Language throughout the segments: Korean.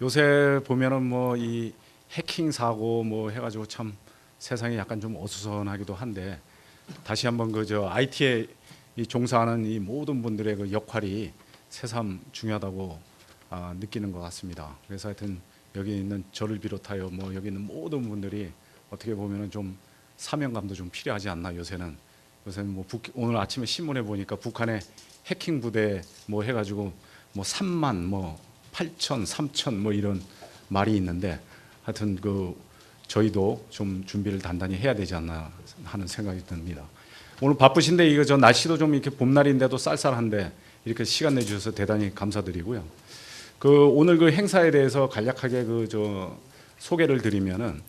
요새 보면은 뭐 이 해킹 사고 뭐 해가지고 참 세상이 약간 좀 어수선하기도 한데 다시 한번 그 저 IT에 이 종사하는 이 모든 분들의 그 역할이 새삼 중요하다고 아, 느끼는 것 같습니다. 그래서 하여튼 여기 있는 저를 비롯하여 뭐 여기 있는 모든 분들이 어떻게 보면은 좀 사명감도 좀 필요하지 않나 요새는 요새는 뭐 북, 오늘 아침에 신문에 보니까 북한의 해킹 부대 뭐 해가지고 뭐 3만 뭐 8천 3천 뭐 이런 말이 있는데 하여튼 그 저희도 좀 준비를 단단히 해야 되지 않나 하는 생각이 듭니다. 오늘 바쁘신데 이거 저 날씨도 좀 이렇게 봄날인데도 쌀쌀한데 이렇게 시간 내주셔서 대단히 감사드리고요. 그 오늘 그 행사에 대해서 간략하게 그 저 소개를 드리면은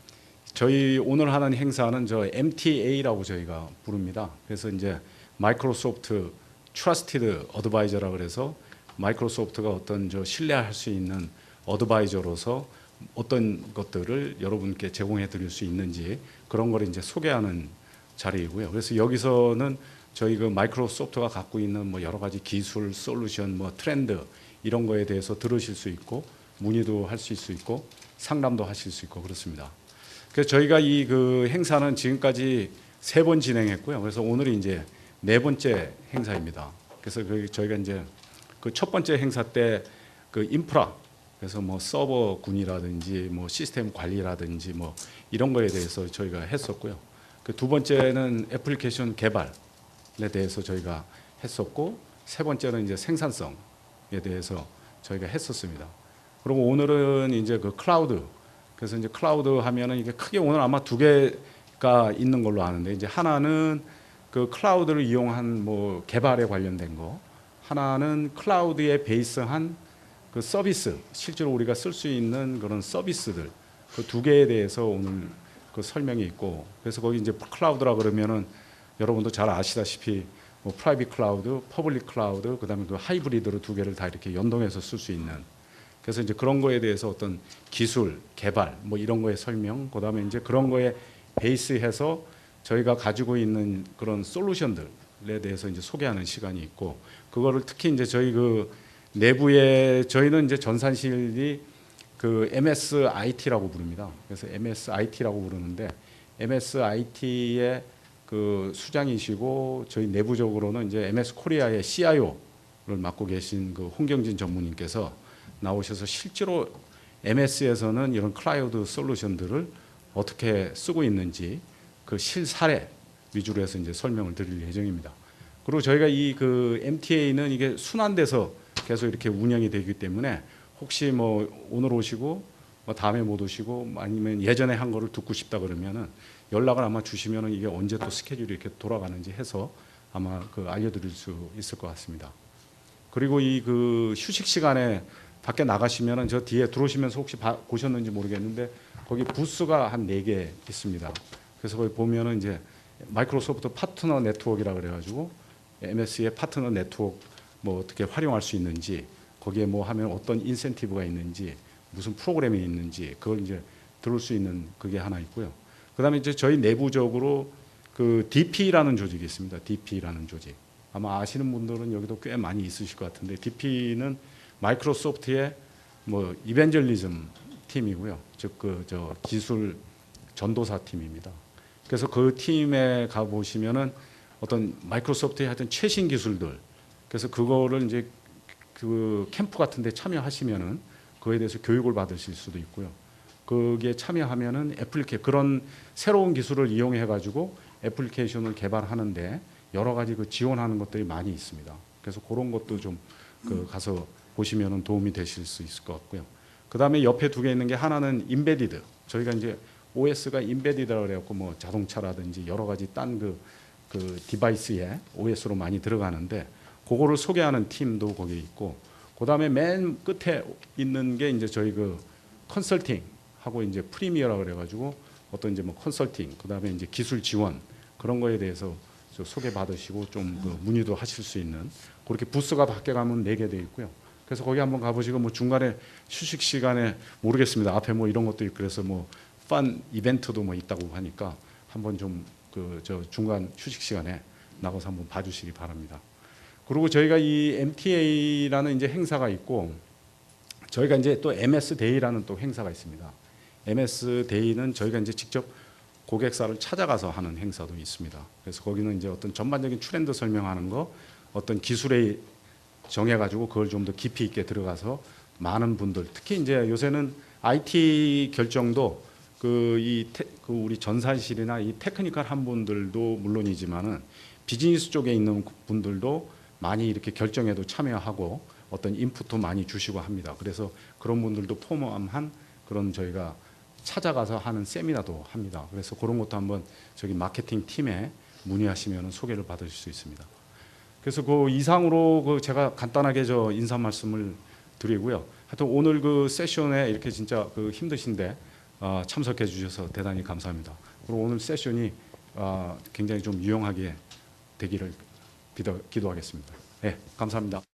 저희 오늘 하는 행사는 저 MTA라고 저희가 부릅니다. 그래서 이제 마이크로소프트 트러스티드 어드바이저라 그래서 마이크로소프트가 어떤 저 신뢰할 수 있는 어드바이저로서 어떤 것들을 여러분께 제공해 드릴 수 있는지 그런 걸 이제 소개하는 자리이고요. 그래서 여기서는 저희 그 마이크로소프트가 갖고 있는 뭐 여러 가지 기술, 솔루션, 뭐 트렌드 이런 거에 대해서 들으실 수 있고 문의도 할수 있고 상담도 하실 수 있고 그렇습니다. 그래서 저희가 이 그 행사는 지금까지 세 번 진행했고요. 그래서 오늘이 이제 네 번째 행사입니다. 그래서 그 저희가 이제 그 첫 번째 행사 때 그 인프라 그래서 뭐 서버군이라든지 뭐 시스템 관리라든지 뭐 이런 거에 대해서 저희가 했었고요. 그 두 번째는 애플리케이션 개발에 대해서 저희가 했었고 세 번째는 이제 생산성에 대해서 저희가 했었습니다. 그리고 오늘은 이제 그 클라우드 그래서 이제 클라우드 하면은 이게 크게 오늘 아마 두 개가 있는 걸로 아는데 이제 하나는 그 클라우드를 이용한 뭐 개발에 관련된 거 하나는 클라우드에 베이스한 그 서비스 실제로 우리가 쓸 수 있는 그런 서비스들 그 두 개에 대해서 오늘 그 설명이 있고 그래서 거기 이제 클라우드라 그러면은 여러분도 잘 아시다시피 뭐 프라이빗 클라우드, 퍼블릭 클라우드, 그다음에 그 하이브리드로 두 개를 다 이렇게 연동해서 쓸 수 있는. 그래서 이제 그런 거에 대해서 어떤 기술 개발 뭐 이런 거의 설명, 그다음에 이제 그런 거에 베이스해서 저희가 가지고 있는 그런 솔루션들 에 대해서 이제 소개하는 시간이 있고 그거를 특히 이제 저희 그 내부에 저희는 이제 전산실이 그 MSIT라고 부릅니다. 그래서 MSIT라고 부르는데 MSIT의 그 수장이시고 저희 내부적으로는 이제 MS 코리아의 CIO를 맡고 계신 그 홍경진 전무님께서 나오셔서 실제로 MS에서는 이런 클라우드 솔루션들을 어떻게 쓰고 있는지 그 실사례 위주로 해서 이제 설명을 드릴 예정입니다. 그리고 저희가 이 그 MTA는 이게 순환돼서 계속 이렇게 운영이 되기 때문에 혹시 뭐 오늘 오시고 뭐 다음에 못 오시고 아니면 예전에 한 거를 듣고 싶다 그러면은 연락을 아마 주시면은 이게 언제 또 스케줄이 이렇게 돌아가는지 해서 아마 그 알려드릴 수 있을 것 같습니다. 그리고 이 그 휴식 시간에 밖에 나가시면은 저 뒤에 들어오시면서 혹시 봐- 보셨는지 모르겠는데 거기 부스가 한 네 개 있습니다. 그래서 거기 보면은 이제 마이크로소프트 파트너 네트워크라 그래가지고 MS의 파트너 네트워크 뭐 어떻게 활용할 수 있는지 거기에 뭐 하면 어떤 인센티브가 있는지 무슨 프로그램이 있는지 그걸 이제 들을 수 있는 그게 하나 있고요. 그다음에 이제 저희 내부적으로 그 DP라는 조직이 있습니다. DP라는 조직. 아마 아시는 분들은 여기도 꽤 많이 있으실 것 같은데 DP는 마이크로소프트의 뭐 이벤젤리즘 팀이고요. 즉 그 저 기술 전도사 팀입니다. 그래서 그 팀에 가 보시면은 어떤 마이크로소프트의 하여튼 최신 기술들 그래서 그거를 이제 그 캠프 같은 데 참여하시면은 그거에 대해서 교육을 받으실 수도 있고요. 거기에 참여하면은 애플리케 그런 새로운 기술을 이용해 가지고 애플리케이션을 개발하는데 여러 가지 그 지원하는 것들이 많이 있습니다. 그래서 그런 것도 좀 그 가서 보시면은 도움이 되실 수 있을 것 같고요. 그 다음에 옆에 두 개 있는 게 하나는 인베디드. 저희가 이제 OS가 인베디드라고 그래갖고 뭐 자동차라든지 여러 가지 딴그 그 디바이스에 OS로 많이 들어가는데 그거를 소개하는 팀도 거기 있고 그다음에 맨 끝에 있는 게 이제 저희 그 컨설팅 하고 이제 프리미어라 그래가지고 어떤 이제 뭐 컨설팅 그다음에 이제 기술 지원 그런 거에 대해서 저 소개 받으시고 좀 그 문의도 하실 수 있는 그렇게 부스가 밖에 가면 네 개 돼 있고요. 그래서 거기 한번 가보시고 뭐 중간에 휴식 시간에 모르겠습니다. 앞에 뭐 이런 것도 있고 그래서 뭐 판 이벤트도 뭐 있다고 하니까 한번 좀 그 저 중간 휴식 시간에 나가서 한번 봐주시기 바랍니다. 그리고 저희가 이 MTA라는 이제 행사가 있고 저희가 이제 또 MS 데이라는 또 행사가 있습니다. MS 데이는 저희가 이제 직접 고객사를 찾아가서 하는 행사도 있습니다. 그래서 거기는 이제 어떤 전반적인 트렌드 설명하는 거, 어떤 기술에 정해가지고 그걸 좀 더 깊이 있게 들어가서 많은 분들, 특히 이제 요새는 IT 결정도 그이 그 우리 전산실이나 이 테크니컬한 분들도 물론이지만은 비즈니스 쪽에 있는 분들도 많이 이렇게 결정에도 참여하고 어떤 인풋도 많이 주시고 합니다. 그래서 그런 분들도 포함한 그런 저희가 찾아가서 하는 세미나도 합니다. 그래서 그런 것도 한번 저기 마케팅 팀에 문의하시면 소개를 받으실 수 있습니다. 그래서 그 이상으로 그 제가 간단하게 저 인사 말씀을 드리고요. 하여튼 오늘 그 세션에 이렇게 진짜 그 힘드신데 어, 참석해 주셔서 대단히 감사합니다. 그리고 오늘 세션이 어, 굉장히 좀 유용하게 되기를 기도, 기도하겠습니다. 네, 감사합니다.